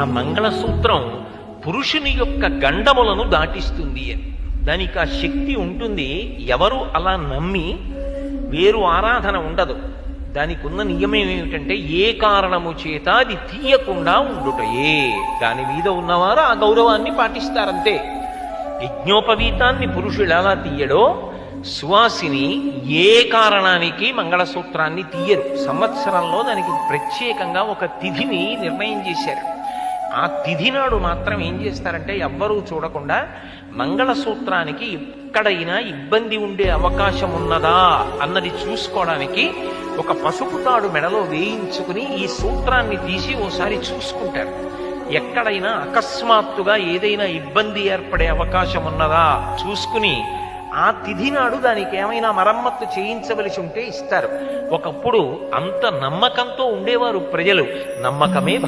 ఆ మంగళసూత్రం పురుషుని యొక్క గండములను దాటిస్తుంది అని. దానికి ఆ శక్తి ఉంటుంది. ఎవరు అలా నమ్మి వేరు ఆరాధన ఉండదు. దానికి ఉన్న నియమం ఏమిటంటే ఏ కారణము చేత అది తీయకుండా ఉండుటయే. దాని మీద ఉన్నవారు ఆ గౌరవాన్ని పాటిస్తారంతే. యజ్ఞోపవీతాన్ని పురుషుడు ఎలా తీయడో సువాసిని ఏ కారణానికి మంగళసూత్రాన్ని తీయరు. సంవత్సరంలో దానికి ప్రత్యేకంగా ఒక తిథిని నిర్ణయం చేశారు. ఆ తిథి నాడు మాత్రం ఏం చేస్తారంటే ఎవ్వరూ చూడకుండా మంగళసూత్రానికి ఎక్కడైనా ఇబ్బంది ఉండే అవకాశం ఉన్నదా అన్నది చూసుకోవడానికి ఒక పసుపు తాడు మెడలో వేయించుకుని ఈ సూత్రాన్ని తీసి ఓసారి చూసుకుంటారు. ఎక్కడైనా అకస్మాత్తుగా ఏదైనా ఇబ్బంది ఏర్పడే అవకాశం ఉన్నదా చూసుకుని ఆ తిథి నాడు దానికి ఏమైనా మరమ్మత్తు చేయించవలసి ఉంటే ఇస్తారు. ఒకప్పుడు అంత నమ్మకంతో ఉండేవారు ప్రజలు. నమ్మకమే